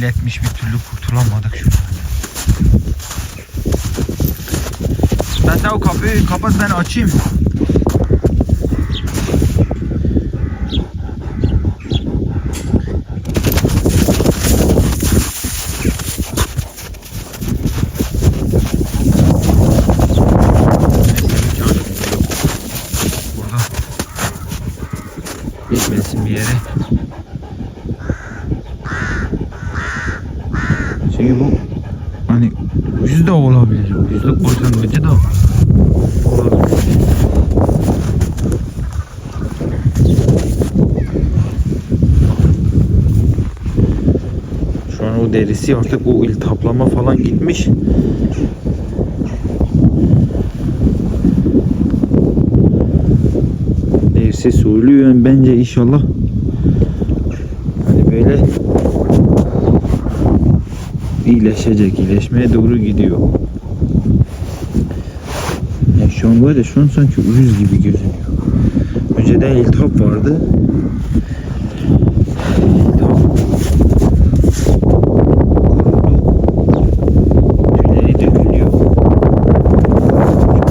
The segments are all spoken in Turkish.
Nasıl bir türlü kurtulamadık şuradan. Ben de o kapıyı kapat ben açayım. Yüz de olabilir. Yüzlük başlangıcı da olabilir. Şu an o derisi artık o iltihaplama falan gitmiş. Derisi söylüyor bence inşallah hani böyle iyileşecek, iyileşmeye doğru gidiyor. Ya şu an var ya şu an sanki uyuz gibi gözüküyor. Önceden iltihap vardı. İltihap tüyleri dökülüyor.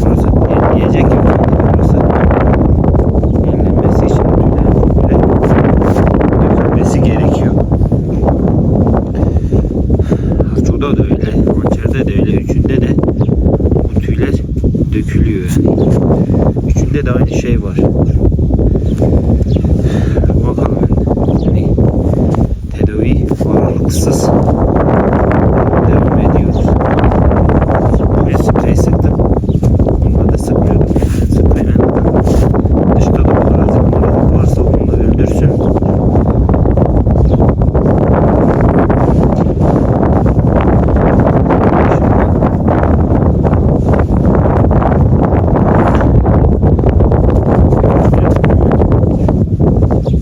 Burası yenileyecek gibi. Burası yenilenmesi için tüylerin böyle dökülmesi gerekiyor. Harçoda da öyle, hançerde de öyle, üçünde de bu tüyler dökülüyor. Üçünde de aynı şey var. Bakalım yani tedavi aralıksız devam ediyoruz. Bugün sprey sıktım. Bunda da sıkmıyordum. Spreyle dışta da parazit marazit varsa onu da öldürsün.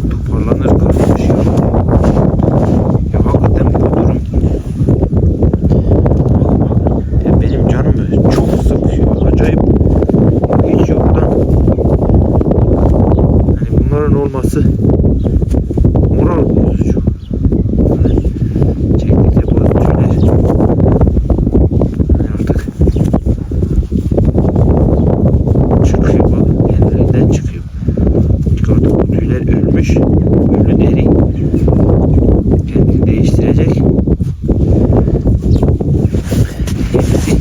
toparlanır kalmış ya. Ya hakikaten bu durum ya benim canımı çok sıkıyor. Acayip hiç yoktan hani bunların olması moral bozucu. Hani çektikçe bozucular. Hani artık çıkıyor bak kendiliğinden çıkıyor. Çünkü artık bu tüyler ölmüş. Ölü deri. Kendini değiştirecek. Hepsi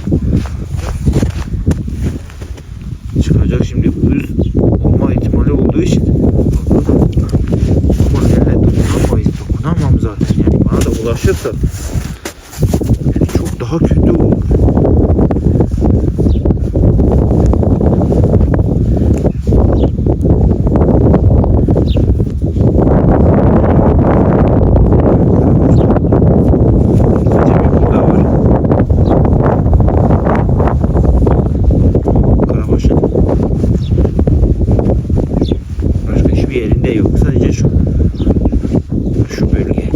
çıkacak şimdi uyuz olma ihtimali olduğu için ama elle dokunamayız. Dokunamam zaten. Yani bana da ulaşırsa yani çok daha kötü olur. Acemi burada var. Karabaşın. Hiçbir yerinde yok. Sadece şu. Şu bölge.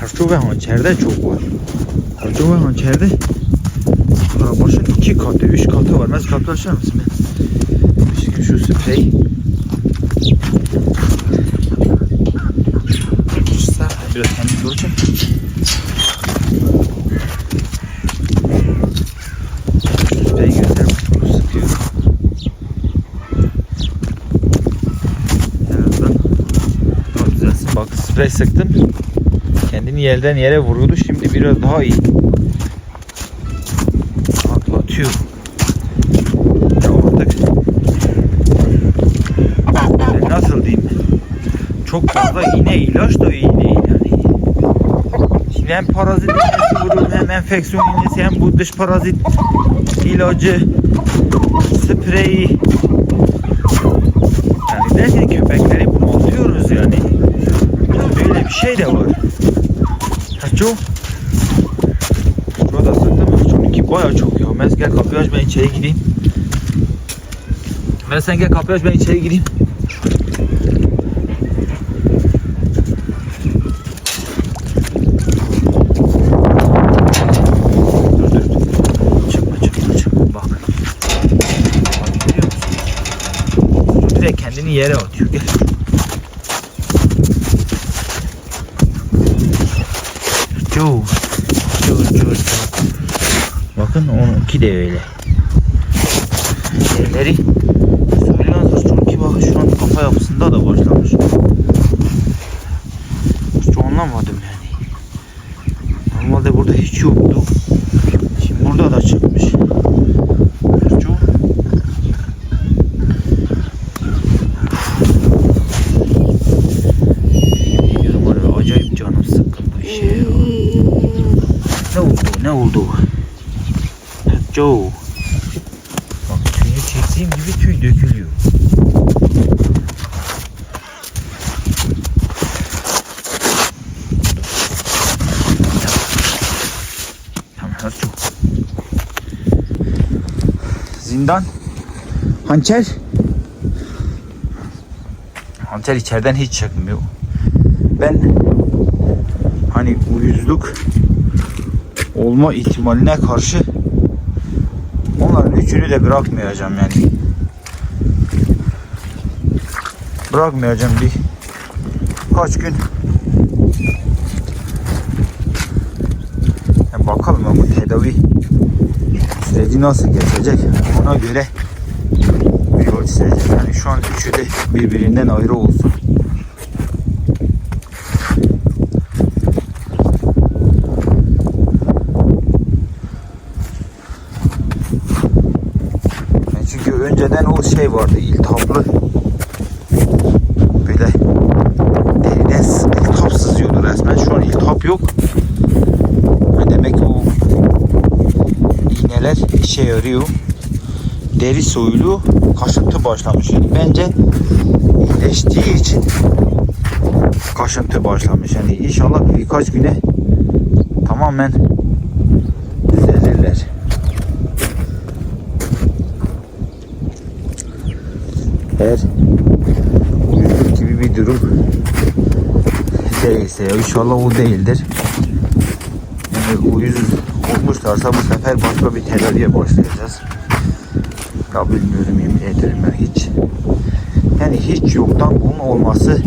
Harço ve hançerde çok var. Harço ve hançerde Karabaşın iki katı, üç katı var. Mesela katı açar mısın ben? Şimdi şu sprey. Biraz kendini doğru çek. Göster. Bunu sıkıyor. Birazdan daha düzelsin. Bak sprey sıktım. Kendini yerden yere vurdu. Şimdi biraz daha iyi atlatıyor. Nasıl diyeyim? Çok fazla iğne ilaç da yani. Şimdi hem parazit iğnesi vurur hem enfeksiyon iğnesi hem bu dış parazit ilacı spreyi. Yani derken köpekleri bunaltıyoruz yani. Böyle bir şey de var. Haço Burada mı? Çünkü baya çok ya Mes gel kapıyı aç ben içeri gireyim. Mes sen gel kapıyı aç ben içeri gireyim kendini yere atıyor. Gel. Joe. Joe Joe Joe. Bakın onunki de öyle. Yerleri söylüyorlar çünkü bak şu an kafa yapısında da başlamış. Hiç anlamadım yani. Normalde burada hiç yoktu. Şimdi burada da çıkmış. Çok. Bilmiyorum var ya, acayip canım sıkkın bu işe ya. Ne oldu? Joe. Bak tüyü çektiğim gibi tüy dökülüyor. Tamam çok. Zindan. Hançer. Hançer içeriden hiç çıkmıyor. Ben hani uyuzluk olma ihtimaline karşı onların üçünü de bırakmayacağım yani. Bırakmayacağım bir kaç gün yani bakalım ama tedavi süreci nasıl geçecek ona göre bir yol çizeceğiz. Yani şu an üçü de birbirinden ayrı olsun. Yani çünkü önceden o şey vardı iltihaplı böyle s- iltihap sızıyordu resmen. Şu an iltihap yok. Demek o iğneler işe yarıyor. Deri soyulu kaşıntı başlamış. Yani bence iyileştiği için kaşıntı başlamış. Yani inşallah birkaç güne tamamen düzelirler. Eğer uyuzluk gibi bir durum değilse ya inşallah o değildir. Yani uyuz olmuşlarsa bu sefer başka bir tedaviye başlayacağız. Ya bilmiyorum yemin ederim ben hiç. Yani hiç yoktan bunun olması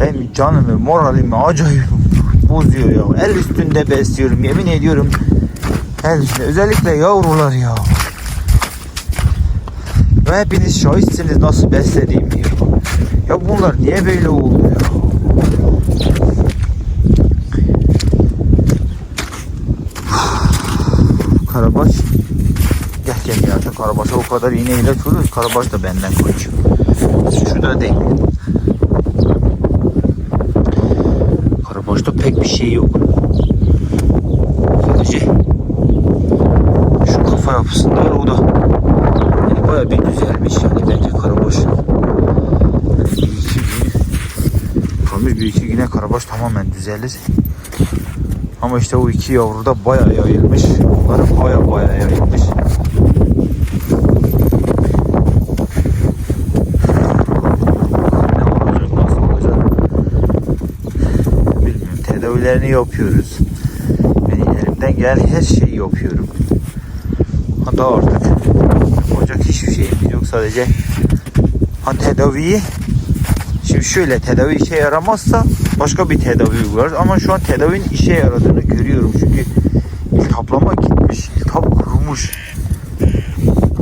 benim canımı, moralimi acayip bozuyor ya. El üstünde besliyorum yemin ediyorum. El üstünde. Özellikle yavrular ya. Ve hepiniz şahitsiniz nasıl beslediğimi. Ya bunlar niye böyle oldu ya? Karabaş. Gel gel ya. Şu Karabaş'a o kadar iğne ilaç vuruyor. Karabaş da benden kaçıyor. Şu da değil. Karabaş'ta pek bir şey yok. Sadece şu kafa yapısında o da yani baya bir düzelmiş yani bence Karabaş. Yani bir iki gün kalmış bir iki güne Karabaş tamamen düzelir. Ama işte o iki yavru da baya yayılmış. Onların baya baya yayılmış. Tedavilerini yapıyoruz. Ben elimden gelen her şeyi yapıyorum. Hatta artık yapacak hiçbir şeyimiz yok. Sadece ha tedaviyi Şimdi şöyle tedavi işe yaramazsa başka bir tedavi uygularız. Ama şu an tedavinin işe yaradığını görüyorum. Çünkü iltihaplama gitmiş. iltihap kurumuş.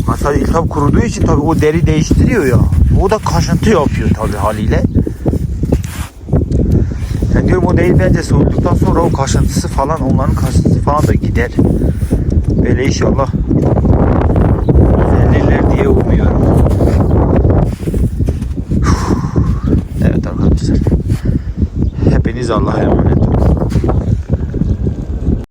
Mesela iltihap kuruduğu için tabii o deri değiştiriyor ya. O da kaşıntı yapıyor tabii haliyle. Ben diyorum o değil bence soğuduktan sonra o kaşıntısı falan onların kaşıntısı falan da gider. Böyle inşallah düzelirler diye umuyorum. Biz Allah'a emanet.